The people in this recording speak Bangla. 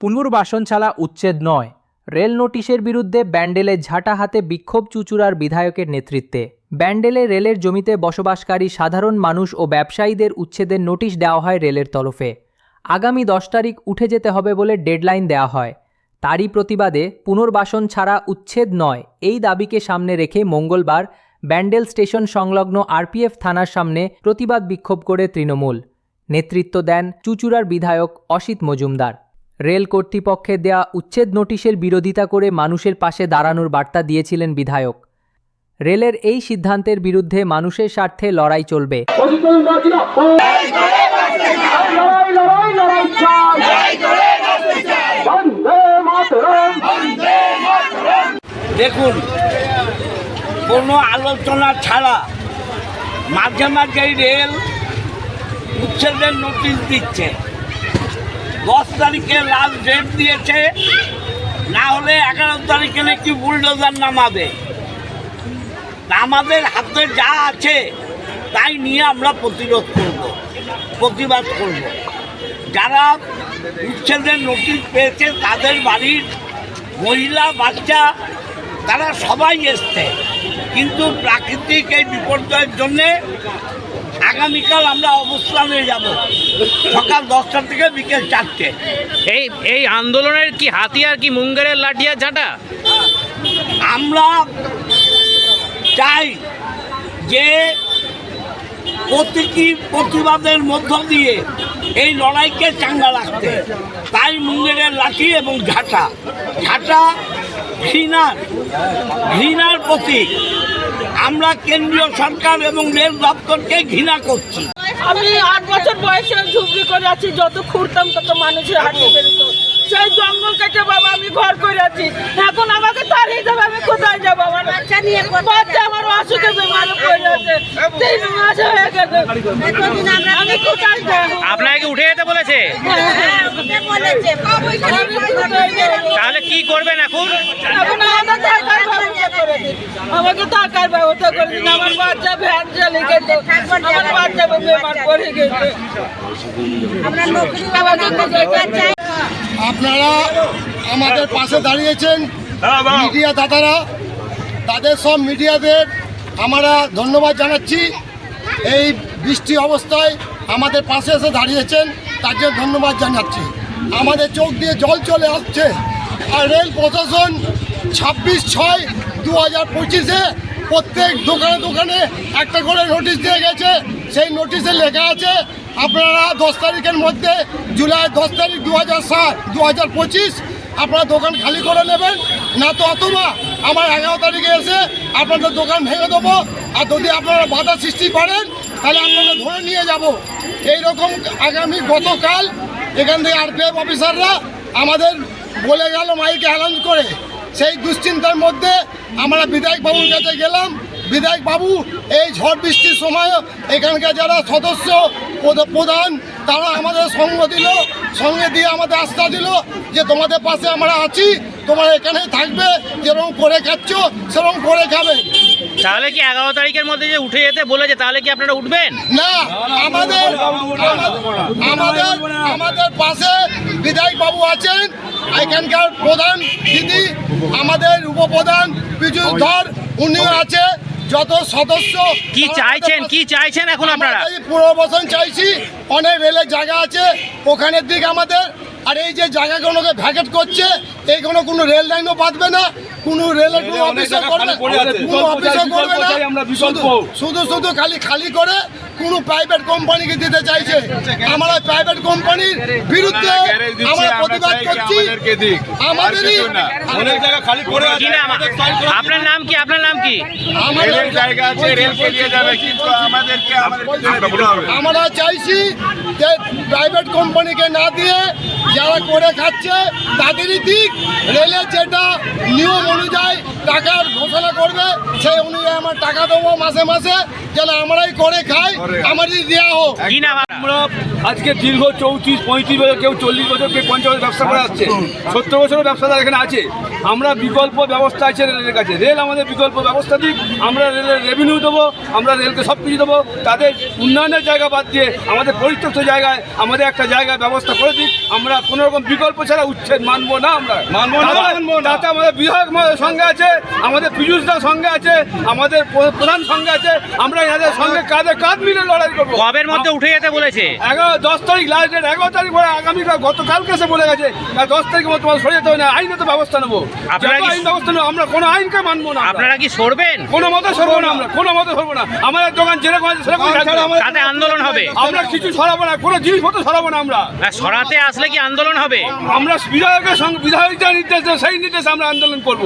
পুনর্বাসন ছাড়া উচ্ছেদ নয়। রেল নোটিশের বিরুদ্ধে ব্যান্ডেলে ঝাঁটা হাতে বিক্ষোভ চুচুড়ার বিধায়কের নেতৃত্বে। ব্যান্ডেলে রেলের জমিতে বসবাসকারী সাধারণ মানুষ ও ব্যবসায়ীদের উচ্ছেদের নোটিশ দেওয়া হয় রেলের তরফে। আগামী দশ তারিখ উঠে যেতে হবে বলে ডেডলাইন দেওয়া হয়। তারই প্রতিবাদে পুনর্বাসন ছাড়া উচ্ছেদ নয়, এই দাবিকে সামনে রেখে মঙ্গলবার ব্যান্ডেল স্টেশন সংলগ্ন আরপিএফ থানার সামনে প্রতিবাদ বিক্ষোভ করে তৃণমূল। নেতৃত্ব দেন চুচুড়ার বিধায়ক অসিত মজুমদার। রেল কর্তৃপক্ষের দেয়া উচ্ছেদ নোটিশের বিরোধিতা করে মানুষের পাশে দাঁড়ানোর বার্তা দিয়েছিলেন বিধায়ক। রেলের এই সিদ্ধান্তের বিরুদ্ধে মানুষের স্বার্থে লড়াই চলবে। দেখুন কোনো আলোচনা ছাড়া মাঝে মাঝে রেল উচ্ছেদের নোটিশ দিচ্ছে। দশ তারিখে লাল ডেট দিয়েছে, না হলে এগারো তারিখে নাকি বুলডোজার নামাবে। আমাদের হাতে যা আছে, তাই নিয়ে আমরা প্রতিরোধ করব, প্রতিবাদ করব। যারা উচ্ছেদের নোটিশ পেয়েছে, তাদের বাড়ির মহিলা, বাচ্চা, তারা সবাই এসছে। কিন্তু প্রাকৃতিক এই বিপর্যয়ের জন্যে আগামীকাল আমরা অবস্থানে যাব। সকাল দশটা থেকে বিকেল চারটে। এই এই আন্দোলনের কি হাতিয়ার কি মুঙ্গেরের লাঠিয়ার ঝাঁটা? আমরা চাই যে প্রতীকী প্রতিবাদের মধ্য দিয়ে এই লড়াইকে চাঙ্গা রাখতে। তাই মুঙ্গেরের লাঠি এবং ঝাঁটা। ঝাঁটা ঘৃণার ঘৃণার প্রতীক। আমরা কেন্দ্রীয় সরকার এবং রেল দপ্তরকে ঘৃণা করছি। আমি আট বছর বয়সে ঝুপড়ি করে আছি যত খুঁড়তাম তত মানুষের হাঁটতে বেরোত। সেই জঙ্গল কেটে বাবা আমি ঘর করে আছি। এখন আমাকে তাড়িয়ে দেবে আমি কোথায় যাব? আমার বাচ্চা নিয়ে বাচ্চা আমার অসুখে বেমারে পড়ে আছে। তিন মাস হয়ে গেছে। আমি কোথায় যাব? আপনাকে উঠে যেতে বলেছে? আমি কোথায় তাহলে কি করবেন এখন এখন আমাকে থাকার ব্যবস্থা করে দিন আমাকে থাকার ব্যবস্থা করে দিন। আমার বাচ্চা ভ্যান চালিয়ে গেছে আমার বাচ্চা বেমার পড়ে গেছে? আপনারা আমাদের পাশে দাঁড়িয়েছেন মিডিয়া দাদারা। তাদের সব মিডিয়াদের আমরা ধন্যবাদ জানাচ্ছি। এই বৃষ্টি অবস্থায় আমাদের পাশে এসে দাঁড়িয়েছেন তার জন্য ধন্যবাদ জানাচ্ছি। আমাদের চোখ দিয়ে জল চলে আসছে। আর রেল প্রশাসন ছাব্বিশ ছয় দু হাজার পঁচিশে প্রত্যেক দোকানে দোকানে একটা করে নোটিশ দিয়ে গেছে। সেই নোটিশে লেখা আছে, আপনারা দশ তারিখের মধ্যে, জুলাই দশ তারিখ দু হাজার সাত দু হাজার পঁচিশ, আপনারা দোকান খালি করে নেবেন। না তো অথবা আমার এগারো তারিখে এসে আপনাদের দোকান ভেঙে দেবো। আর যদি আপনারা বাধা সৃষ্টি করেন, তাহলে আপনারা ধরে নিয়ে যাব। এই রকম আগামী গতকাল এখান থেকে আরপিএফ অফিসাররা আমাদের বলে গেল মাইকে অ্যালাউন্স করে। সেই দুশ্চিন্তার মধ্যে আমরা বিধায়ক বাবুর কাছে গেলাম। বিধায়ক বাবু এই ঝড় বৃষ্টির সময় এখানকার যারা সদস্য প্রধান তারা আমাদের সঙ্গ দিল সঙ্গে দিয়ে আমাদের আস্থা দিল যে তোমাদের পাশে আমরা আছি তোমরা এখানে থাকবে যেরকম করে খাচ্ছ সেরকম করে খাবে। তাহলে কি এগারো তারিখের মধ্যে যে উঠে যেতে বলেছে তাহলে কি আপনারা উঠবেন? না আমাদের আমাদের আমাদের পাশে বিধায়ক বাবু আছেন এখানকার প্রধান দিদি আমাদের উপপ্রধান পীযুষ ধর উনিও আছে যত সদস্য কি চাইছেন? কি চাইছেন এখন আপনারা? পুনর্বাসন চাইছি। অনেক রেলের জায়গা আছে ওখানের দিক আমাদের। আর এই যে জায়গাগুলোকে ভ্যাকেট করছে এইগুলো কোনো রেল লাইনও বাঁধবে না কোনো রেলের কোনো অফিসও করবে কোনো অফিসও করবে না। শুধু- শুধু শুধু খালি খালি করে কোনো প্রাইভেট কোম্পানিকে দিতে চাইছে। আমরা প্রাইভেট কোম্পানির বিরুদ্ধে আমরা প্রতিবাদ করছি। আমাদেরই অনেক জায়গা খালি পড়ে আছে আপনার নাম কি? আপনার নাম কি? আমাদের জায়গা আছে রেল পেরিয়ে যাবে কিন্তু আমাদেরকে আমাদের আমরা চাইছি যে প্রাইভেট কোম্পানিকে না দিয়ে যারা করে খাচ্ছে তাদেরই দিক। রেলের যেটা নিয়ম অনুযায়ী টাকার ঘোষণা করবে সেই অনুযায়ী আমার টাকা দেবো মাসে মাসে। যেন আমরাই করে খাই আমাদের দেওয়া হোক? আমরা আজকে দীর্ঘ চৌত্রিশ পঁয়ত্রিশ বছর কেউ চল্লিশ বছর কেউ পঞ্চাশ বছর ব্যবসা করে আসছে সত্তর বছরের ব্যবসাদার এখানে আছে। আমরা বিকল্প ব্যবস্থা আছে রেলের কাছে। রেল আমাদের বিকল্প ব্যবস্থা দিক। আমরা রেলের রেভিনিউ দেবো আমরা রেলকে সব কিছু দেবো। তাদের উন্নয়নের জায়গা বাদ দিয়ে আমাদের পরিত্যক্ত জায়গায় আমাদের একটা জায়গায় ব্যবস্থা করে দিক। আমরা কোনো রকম বিকল্প ছাড়া উচ্ছেদ মানবো না আমরা। মানবো না। তাতে আমাদের বিধায়ক সঙ্গে আছে আমাদের পীযুষদার সঙ্গে আছে আমাদের প্রধান সঙ্গে আছে। আমরা এনাদের সঙ্গে কাঁধে কাঁধ মিলে লড়াই করব। কবের মধ্যে উঠে যেতে বলেছে? এগারো দশ তারিখ লাস্ট ডেট এগারো তারিখ পরে গতকালকে সে বলে গেছে দশ তারিখের মধ্যে তোমার সরে যেতে হবে না আইনত ব্যবস্থা নেব। আপনারা কি- আইন ব্যবস্থা নেব আমরা কোনো আইনকে মানবো না আপনারা কি সরবেন? কোনো মতে সরবো না আমরা কোনো মতে সরবো না। আমাদের দোকান যেরকম আছে সেরকম থাকবে। তাতে আন্দোলন হবে। আমরা কিছু সরাবো না কোনো জিনিসপত্র সরাবো না আমরা। সরাতে আসলে কি আন্দোলন হবে? আমরা বিধায়কের সঙ্গে বিধায়ক যা নির্দেশ সেই নির্দেশে আমরা আন্দোলন করব।